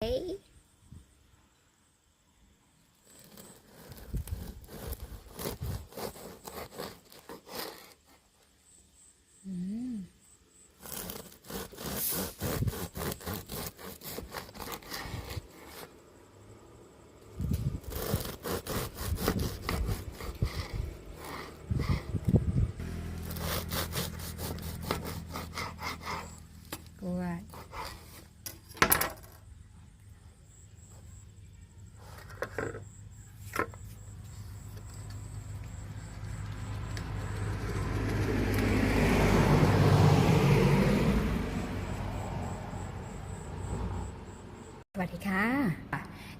Hey. วัสดีค่ะ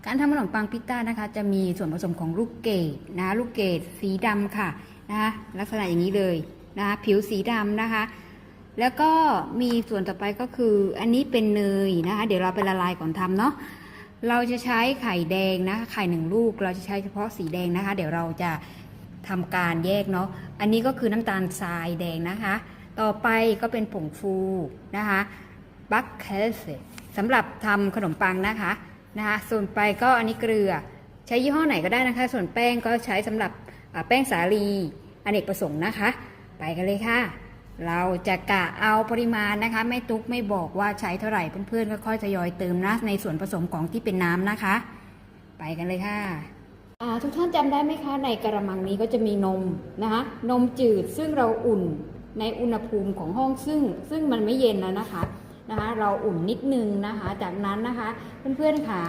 การทำขนมปังพิต้านะคะ จะมีส่วนผสมของลูกเกดนะลูกเกดสีดำค่ะนะคะลักษณะอย่างนี้เลยนะคะผิวสีดำนะคะ แล้วก็มีส่วนต่อไปก็คือ อันนี้เป็นเนยนะคะ เดี๋ยวเราไปละลายก่อนทำเนาะเราจะใช้ไข่แดงนะคะไข่หนึ่งลูก เราจะใช้เฉพาะสีแดงนะคะ เดี๋ยวเราจะทำการแยกเนาะอันนี้ก็คือน้ำตาลทรายแดงนะคะ ต่อไปก็เป็นผงฟูนะคะบัคเคส สำหรับทำขนมปังนะคะนะคะส่วนไปก็อันนี้เกลือ ใช้ยี่ห้อไหนก็ได้นะคะ ส่วนแป้งก็ใช้สำหรับแป้งสาลีอเนกประสงค์นะคะ ไปกันเลยค่ะ เราจะกะเอาปริมาณนะคะ ไม่ตุกไม่บอกว่าใช้เท่าไหร่เพื่อนๆก็ค่อยทยอยเติมนะในส่วนผสมของที่เป็นน้ำนะคะ ไปกันเลยค่ะทุกท่านจำได้ไหมคะ ในกระมังนี้ก็จะมีนมนะคะนมจืดซึ่งเราอุ่นในอุณหภูมิของห้องซึ่ง ซึ่งมันไม่เย็นแล้วนะคะ นะคะเราอุ่นนิดนึงนะคะ จากนั้นนะคะเพื่อนๆค่ะ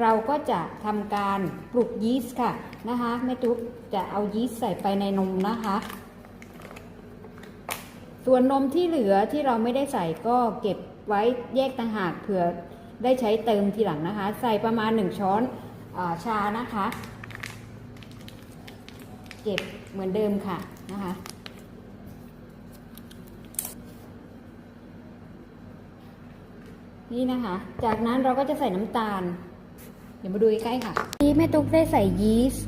เราก็จะทำการปลุกยีสต์ค่ะนะคะแม่ตุ๊กจะเอายีสต์ใส่ไปในนมนะคะ ส่วนนมที่เหลือที่เราไม่ได้ใส่ก็เก็บไว้แยกต่างหากเผื่อได้ใช้เติมทีหลังนะคะ ใส่ประมาณ 1 ช้อนอาชานะคะ เก็บเหมือนเดิมค่ะนะคะ นี่นะคะ จากนั้นเราก็จะใส่น้ำตาล เดี๋ยวมาดูใกล้ๆค่ะที่แม่ตุ๊กได้ใส่ยีสต์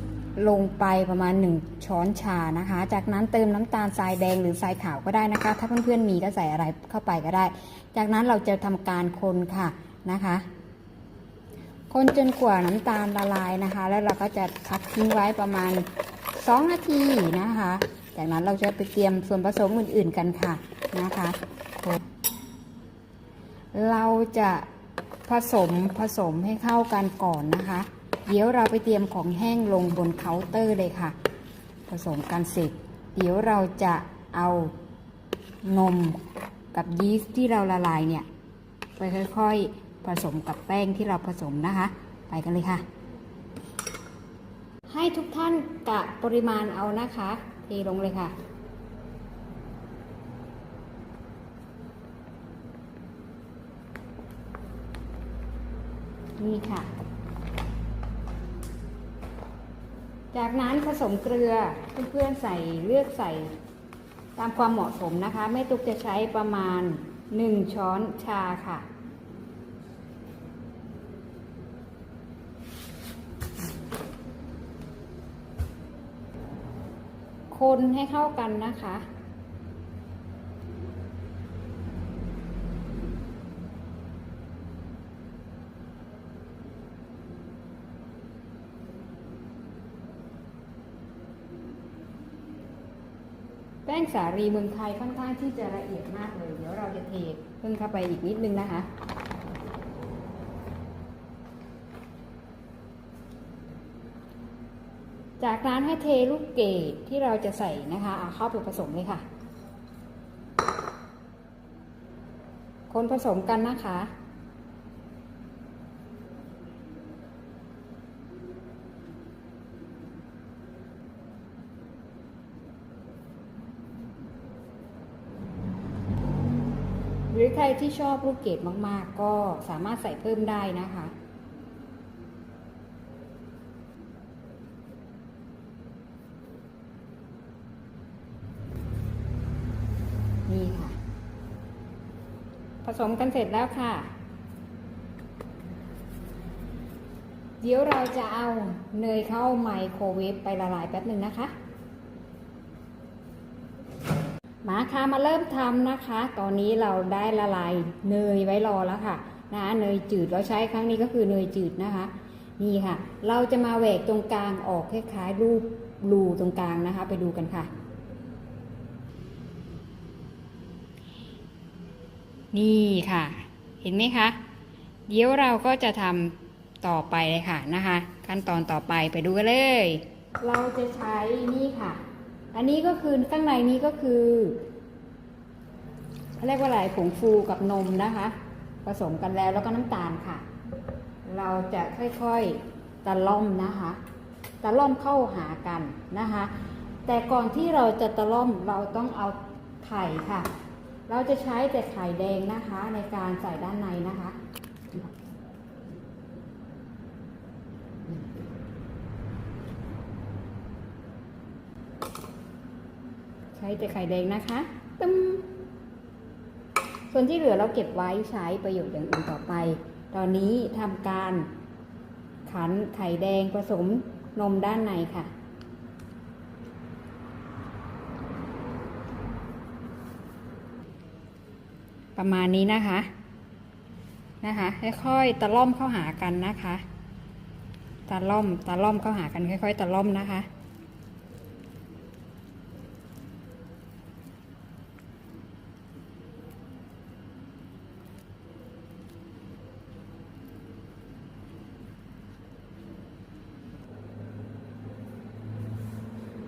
ลงไปประมาณ 1 ช้อนชานะคะ จากนั้นเติมน้ำตาลทรายแดงหรือทรายขาวก็ได้นะคะ ถ้าเพื่อนๆมีก็ใส่อะไรเข้าไปก็ได้ จากนั้นเราจะทำการคนค่ะนะคะ คนจนกว่าน้ำตาลละลายนะคะ แล้วเราก็จะพักทิ้งไว้ประมาณ 2 นาทีนะคะ จากนั้นเราจะไปเตรียมส่วนผสมอื่นๆกันค่ะนะคะ เราจะผสมผสมให้เข้ากันก่อนนะคะ เดี๋ยวเราไปเตรียมของแห้งลงบนเคาน์เตอร์เลยค่ะ ผสมกันเสร็จ เดี๋ยวเราจะเอานมกับยีสต์ที่เราละลายเนี่ย ไปค่อยๆ ผสมกับแป้งที่เราผสมนะคะ ไปกันเลยค่ะ ให้ทุกท่านกะปริมาณเอานะคะ เทลงเลยค่ะ นี่ค่ะ จากนั้นผสมเกลือเพื่อนๆใส่เลือกใส่ตามความเหมาะสมนะคะ แม่ตุ๊กจะใช้ประมาณ 1 ช้อนชาค่ะ คนให้เข้ากันนะคะ ป้งสาลีเมืองไทยค่อนข้างที่จะละเอียดมากเลย เดี๋ยวเราจะเทเพิ่งเข้าไปอีกนิดนึงนะคะ จากนั้นให้เทลูกเกดที่เราจะใส่นะคะเอาเข้าไปผสมเลยค่ะ คนผสมกันนะคะ ใครที่ชอบลูกเกดมาก ๆ ก็สามารถใส่เพิ่มได้นะคะ นี่ค่ะ ผสมกันเสร็จแล้วค่ะ เดี๋ยวเราจะเอาเนยเข้าไมโครเวฟไปละลายแป๊บหนึ่งนะคะ มาค่ะมาเริ่มทำนะคะ ตอนนี้เราได้ละลายเนยไว้รอแล้วค่ะนะเนยจืดเราใช้ครั้งนี้ก็คือเนยจืดนะคะ นี่ค่ะ เราจะมาแหวกตรงกลางออกคล้ายๆรูปรูตรงกลางนะคะ ไปดูกันค่ะ นี่ค่ะ เห็นไหมคะ เดี๋ยวเราก็จะทำต่อไปเลยค่ะนะคะ ขั้นตอนต่อไปไปดูกันเลย เราจะใช้นี่ค่ะ อันนี้ก็คือข้างในนี้ก็คือเรียกว่าอะไรผงฟูกับนมนะคะ ผสมกันแล้วแล้วก็น้ำตาลค่ะ เราจะค่อยๆตะล่อมนะคะตะล่อมเข้าหากันนะคะ แต่ก่อนที่เราจะตะล่อมเราต้องเอาไข่ค่ะ เราจะใช้แต่ไข่แดงนะคะในการใส่ด้านในนะคะ ช้แต่ไข่แดงนะคะตึมส่วนที่เหลือเราเก็บไว้ใช้ประโยชน์อย่างอื่นต่อไป ตอนนี้ทำการขันไข่แดงผสมนมด้านในค่ะประมาณนี้นะคะนะคะ ค่อยๆตะล่อมเข้าหากันนะคะ ตะล่อมตะล่อมเข้าหากันค่อยๆตะล่อมนะคะ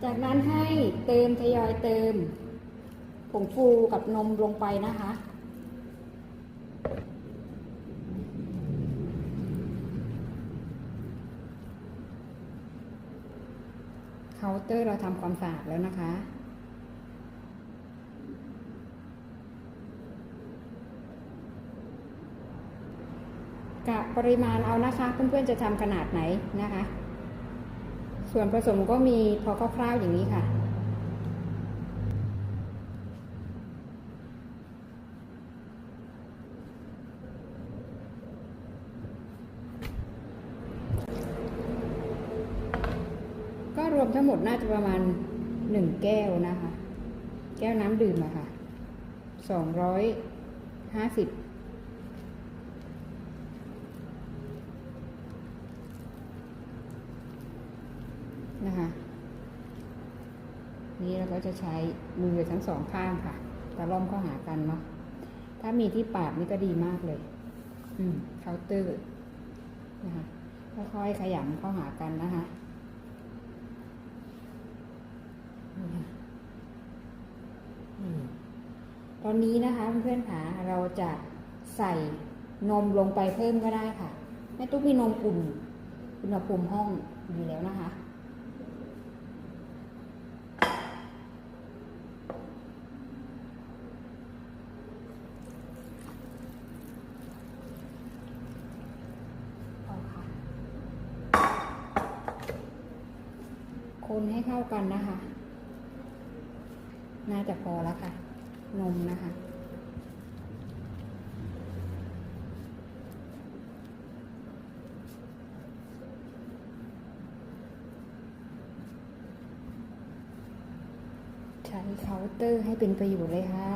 จากนั้นให้เติมทยอยเติม ผงฟูกับนมลงไปนะคะ เคาน์เตอร์เราทำความสะอาดแล้วนะคะกะปริมาณเอานะคะเพื่อนๆจะทำขนาดไหนนะคะ ส่วนผสมก็มีพอคร่าวๆอย่างนี้ค่ะ ก็รวมทั้งหมดน่าจะประมาณหนึ่งแก้วนะคะ แก้วน้ำดื่มอะค่ะสองร้อยห้าสิบ นะคะ นี่เราจะใช้มือทั้งสองข้างค่ะตะล่อมเข้าหากันเนาะถ้ามีที่ปากนี่ก็ดีมากเลย อืมเคาน์เตอร์นะคะค่อยๆขยำเข้าหากันนะคะตอนนี้นะคะเพื่อนๆค่ะเราจะใส่นมลงไปเพิ่มก็ได้ค่ะแม่ตุ๊กมีนมอุ่นอุณหภูมิห้องมีแล้วนะคะ พอค่ะ คนให้เข้ากันนะคะ น่าจะพอแล้วค่ะ นมนะคะใช้เคาน์เตอร์ให้เป็นประโยชน์เลยค่ะ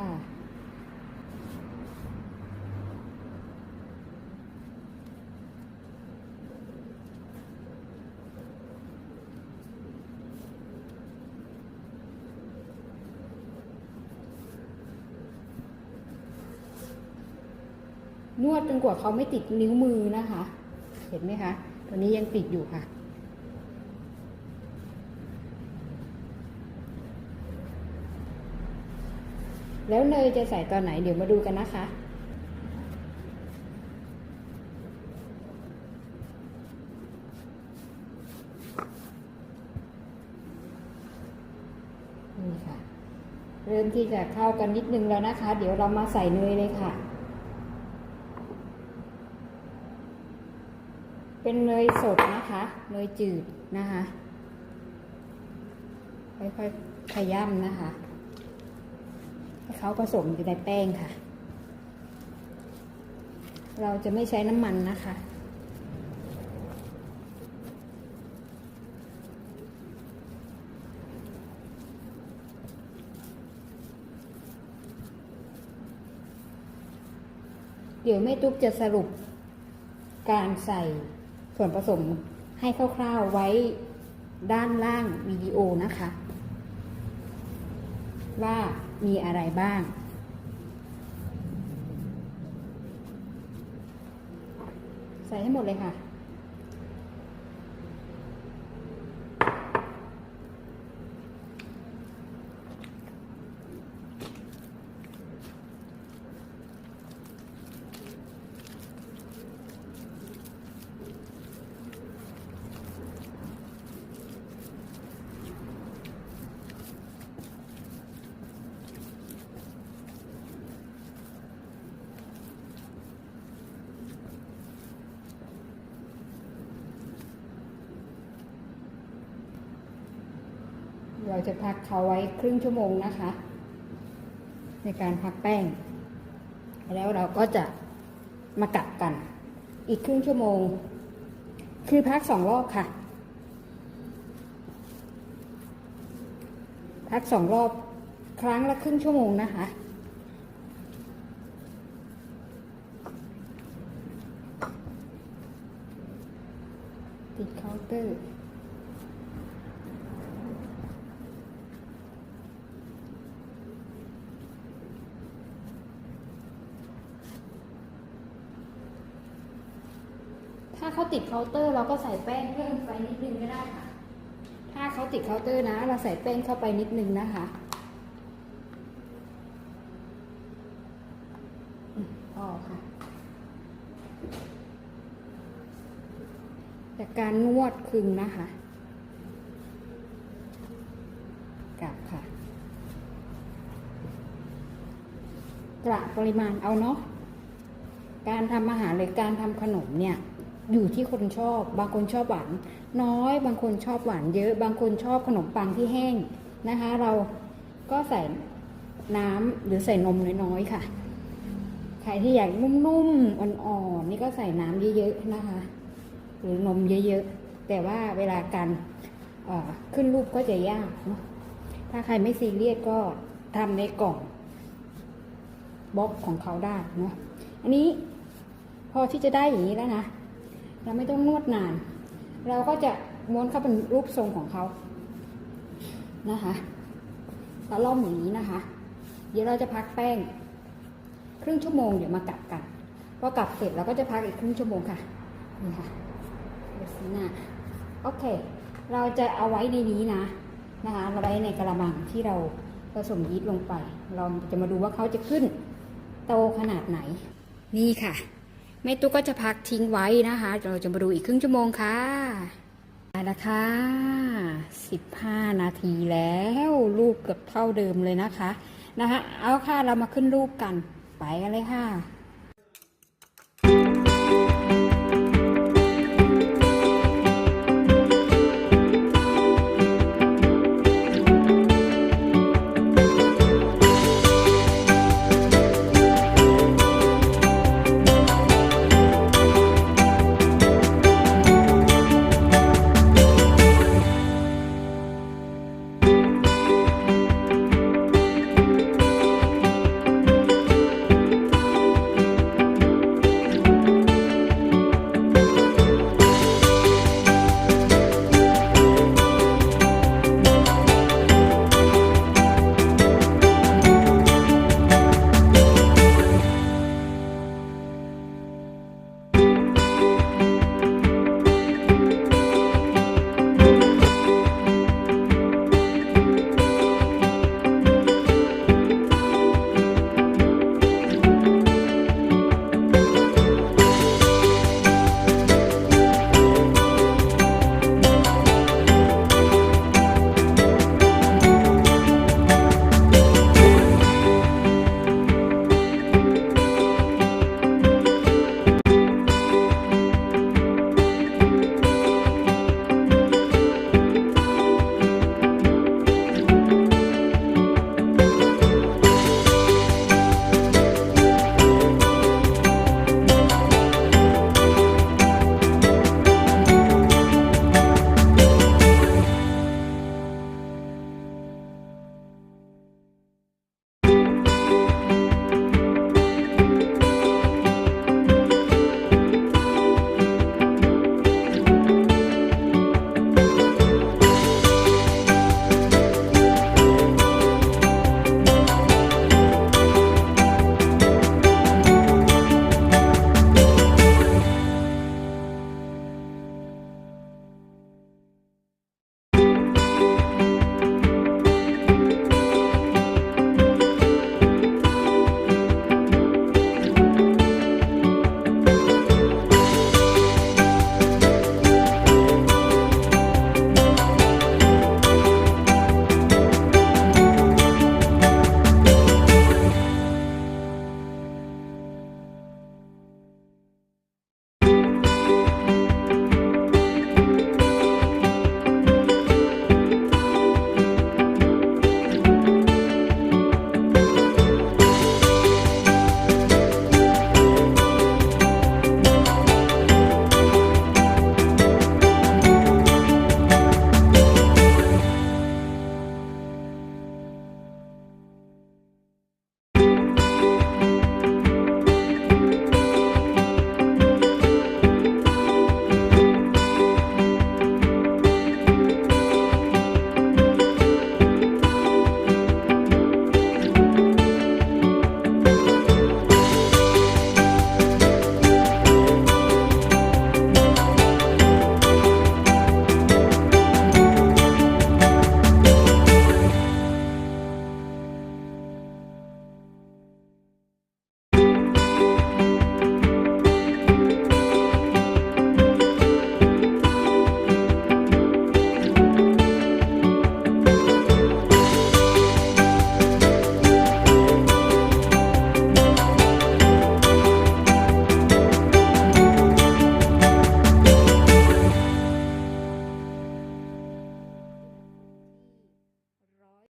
นวด จนกว่าเขาไม่ติดนิ้วมือนะคะ เห็นไหมคะ ตัวนี้ยังติดอยู่ค่ะ แล้วเนยจะใส่ตอนไหนเดี๋ยวมาดูกันนะคะนี่ค่ะ เริ่มที่จะเข้ากันนิดนึงแล้วนะคะ เดี๋ยวเรามาใส่เนยเลยค่ะ เป็นเนยสดนะคะเนยจืดนะคะค่อยๆขย้ำนะคะให้เขาผสมอยู่ในแป้งค่ะ เราจะไม่ใช้น้ำมันนะคะเดี๋ยวดี๋ยวแม่ตุ๊กจะสรุปการใส่ ส่วนผสมให้คร่าวๆไว้ด้านล่างวิดีโอนะคะ ว่ามีอะไรบ้าง ใส่ให้หมดเลยค่ะ เราจะพักเขาไว้ครึ่งชั่วโมงนะคะ ในการพักแป้ง แล้วเราก็จะมากัดกันอีกครึ่งชั่วโมง คือพักสองรอบค่ะ พักสองรอบครั้งละครึ่งชั่วโมงนะคะติดเคาน์เตอร์ ถ้าเขา ติดเคาน์เตอร์เราก็ใส่แป้งเพิ่มไปนิดนึงก็ได้ค่ะ ถ้าเขาติดเคาน์เตอร์นะ เราใส่แป้งเข้าไปนิดนึงนะคะอืมพอค่ะ จากการนวดคึงนะคะกลับค่ะกระปริมาณเอาเนาะการทำอาหารหรือการทำขนมเนี่ย อยู่ที่คนชอบ บางคนชอบหวาน น้อย บางคนชอบหวานเยอะ บางคนชอบขนมปังที่แห้งนะคะ เราก็ใส่น้ำหรือใส่นมน้อยๆค่ะ ใครที่อยากนุ่มๆ อ่อนๆ นี่ก็ใส่น้ำเยอะๆ นะคะ หรือนมเยอะๆ แต่ว่าเวลาการขึ้นรูปก็จะยากเนาะ ถ้าใครไม่ซีเรียสก็ทำในกล่องบล็อกของเขาได้เนาะ อันนี้พอที่จะได้อย่างนี้แล้วนะ เราไม่ต้องนวดนาน เราก็จะม้วนเข้าเป็นรูปทรงของเขานะคะตะล่อมอย่างนี้นะคะ เดี๋ยวเราจะพักแป้ง ครึ่งชั่วโมงเดี๋ยวมากลับกันพอกลับเสร็จเราก็จะพักอีกครึ่งชั่วโมงค่ะนี่ค่ะเบสีหน้าโอเค เราจะเอาไว้ในนี้นะนะคะเราไว้ในกระมังที่เราผสมยีสต์ลงไป เราจะมาดูว่าเขาจะขึ้นโตขนาดไหน นี่ค่ะ แม่ตุ๊กก็จะพักทิ้งไว้นะคะ เราจะมาดูอีกครึ่งชั่วโมงค่ะได้แล้วค่ะ15 นาทีแล้วรูปเกือบเท่าเดิมเลยนะคะนะคะ เอาค่ะเรามาขึ้นรูปกันไปกันเลยค่ะ